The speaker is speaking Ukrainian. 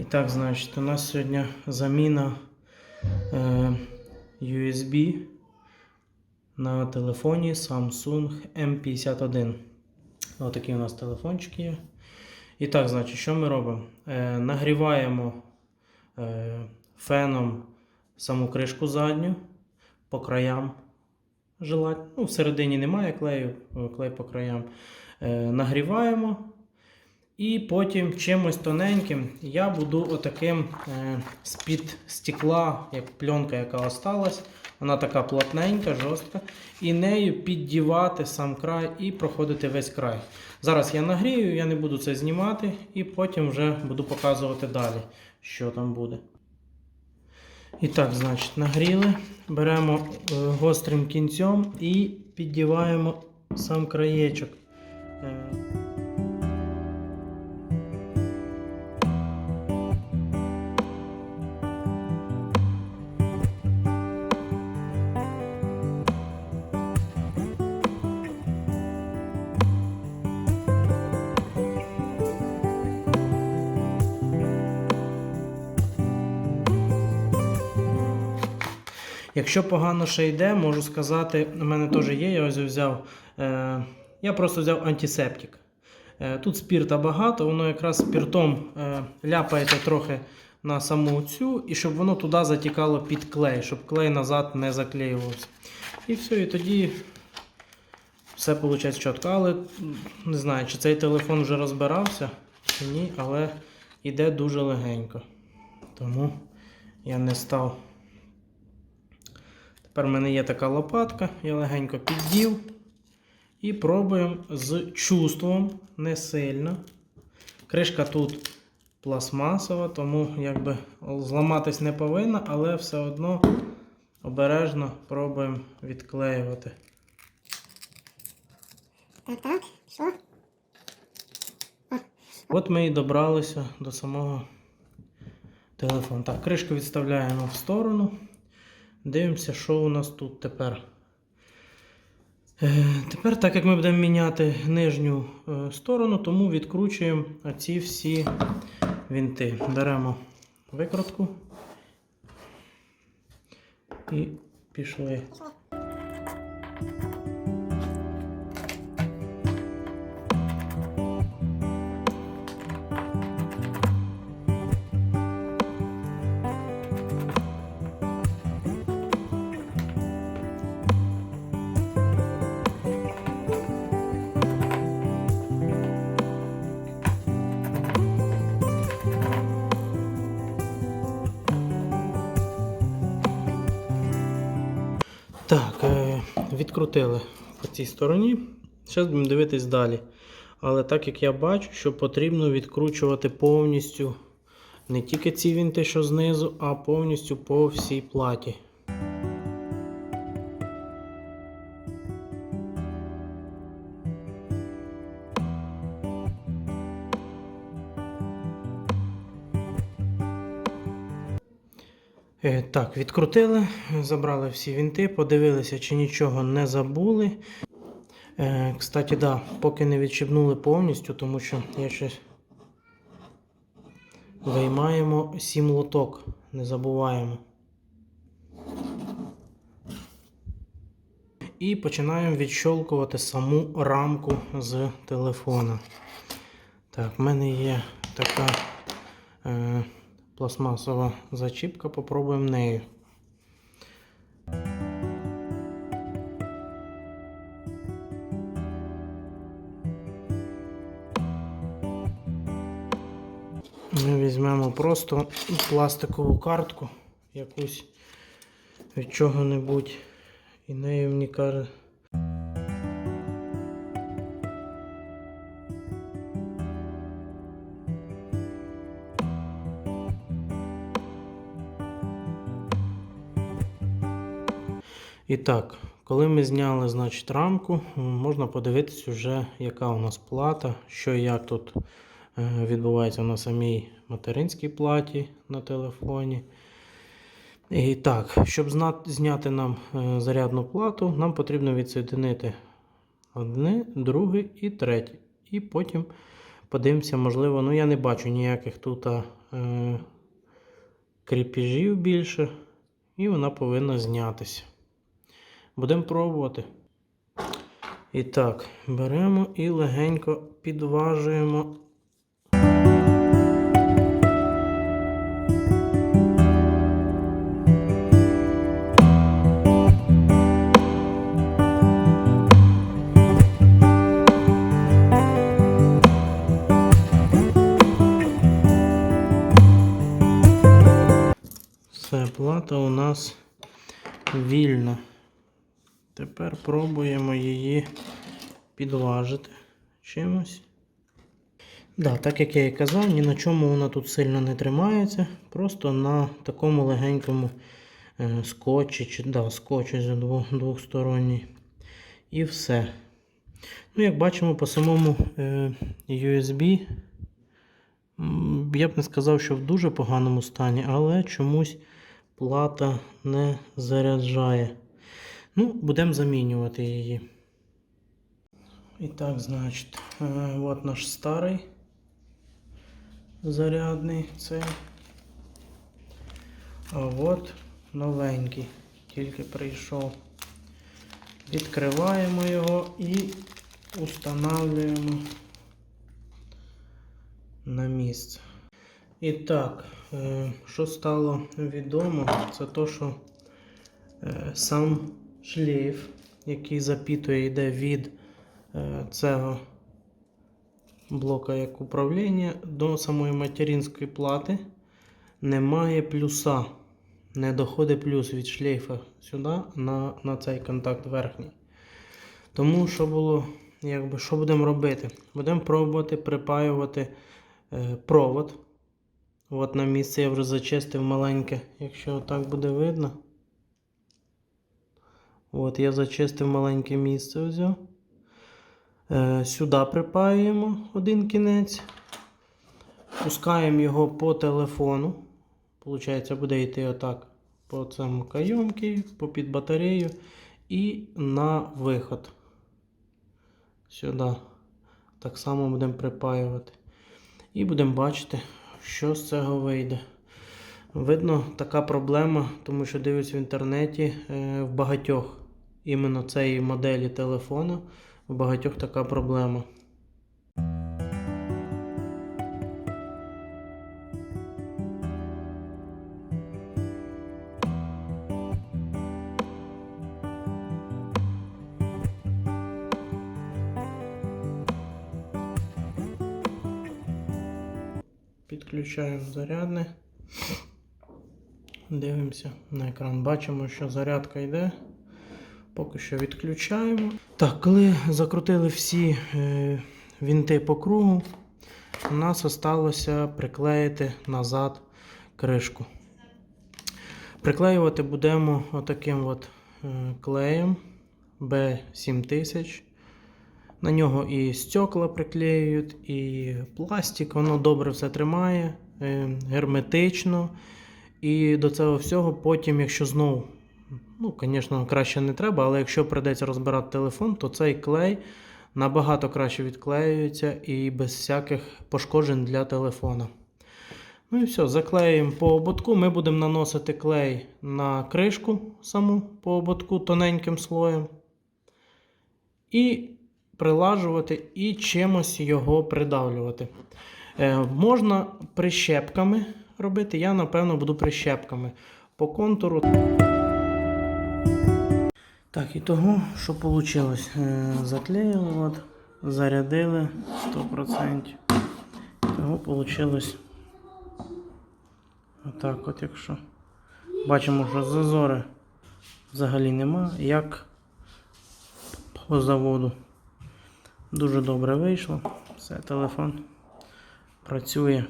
І так, значить, у нас сьогодні заміна е, USB на телефоні Samsung M51. Отакий у нас телефончик є. І так, значить, що ми робимо? Е, нагріваємо е, феном саму кришку задню по краям. Желательно. Ну, всередині немає клею, е, клей по краям. Е, нагріваємо. І потім чимось тоненьким я буду отаким е, з-під стекла, як пленка, яка осталась. Вона така плотненька, жорстка. І нею піддівати сам край і проходити весь край. Зараз я нагрію, я не буду це знімати, і потім вже буду показувати далі, що там буде. І так, значить, нагріли. Беремо е, гострим кінцем і піддіваємо сам краєчок. Якщо погано ще йде, можу сказати, у мене теж є, я ось взяв. Е, я просто взяв антисептик. Е, тут спірта багато, воно якраз спіртом е, ляпаєте трохи на саму цю, і щоб воно туди затікало під клей, щоб клей назад не заклеювався. І все, і тоді все виходить чітко. Але не знаю, чи цей телефон вже розбирався, чи ні, але йде дуже легенько. Тому я не став. Тепер в мене є така лопатка, я легенько піддів. І пробуємо з чувством, не сильно. Кришка тут пластмасова, тому якби зламатись не повинна, але все одно обережно пробуємо відклеювати. Так, так, що? От ми і добралися до самого телефону. Так, кришку відставляємо в сторону. Дивимося, що у нас тут тепер. Е, Тепер, так як ми будемо міняти нижню е, сторону, тому відкручуємо ці всі вінти. Беремо викрутку і пішли. Відкрутили по цій стороні. Зараз будемо дивитись далі. Але так як я бачу, що потрібно відкручувати повністю не тільки ці вінти, що знизу, а повністю по всій платі. Так, відкрутили, забрали всі вінти, подивилися, чи нічого не забули. Е, Кстати, да, поки не відщипнули повністю, тому що я щось виймаємо сім лоток, не забуваємо. І починаємо відщолкувати саму рамку з телефона. Так, в мене є така е, пластмасова зачіпка, попробуємо нею. Ми візьмемо просто пластикову картку якусь від чого-небудь. І нею мені каже. І так, коли ми зняли значить, рамку, можна подивитись вже, яка у нас плата, що і як тут е, відбувається на самій материнській платі на телефоні. І так, щоб зняти нам е, зарядну плату, нам потрібно відсоединити одне, друге і третє. І потім Подивимося, можливо, ну я не бачу ніяких тут е, кріпіжів більше. І вона повинна знятися. Будемо пробувати. І так, беремо і легенько підважуємо. Плата у нас вільна. Тепер пробуємо її підважити чимось. Да, так як я і казав, ні на чому вона тут сильно не тримається. Просто на такому легенькому е, скотчі, чи да, скотчі двохсторонній. І все. Ну, як бачимо, по самому е, USB, я б не сказав, що в дуже поганому стані, але чомусь плата не заряджає. Ну, будемо замінювати її. І так, значить, е, от наш старий зарядний цей. А от новенький, тільки прийшов. Відкриваємо його і устанавлюємо на місце. І так, е, що стало відомо, це то, що е, сам шлейф, який запітує, йде від е, цього блока як управління до самої материнської плати, немає плюса. Не доходить плюс від шлейфа сюди на, на цей контакт верхній. Тому що було, якби, що будемо робити? Будемо пробувати припаювати е, провод. От на місце я вже зачистив маленьке, якщо так буде видно. От я зачистив маленьке місце взяв. Е, сюди припаюємо один кінець. Пускаємо його по телефону. Получається, буде йти отак по цьому кайомки, по під батарею і на виход. Сюди. Так само будемо припаювати. І будемо бачити, що з цього вийде. Видно, така проблема, тому що дивлюсь в інтернеті е, в багатьох іменно цієї моделі телефона, в багатьох така проблема. Підключаємо зарядне. Дивимося на екран. Бачимо, що зарядка йде. Поки що відключаємо. Так, коли закрутили всі е, вінти по кругу, у нас залишилося приклеїти назад кришку. Приклеювати будемо отаким от е, клеєм B7000. На нього і стекла приклеюють, і пластик, воно добре все тримає, е, герметично. І до цього всього потім, якщо знову, ну, звісно, краще не треба, але якщо прийдеться розбирати телефон, то цей клей набагато краще відклеюється і без всяких пошкоджень для телефона. Ну і все, заклеїмо по ободку. Ми будемо наносити клей на кришку саму по ободку тоненьким слоєм. І прилажувати і чимось його придавлювати. Е, можна прищепками робити. Я, напевно, буду прищепками по контуру. Так, і того, що вийшло? Е, заклеїли, от, зарядили 100%. Того вийшло отак от, якщо. Бачимо, що зазори взагалі нема, як по заводу. Дуже добре вийшло. Все, телефон працює.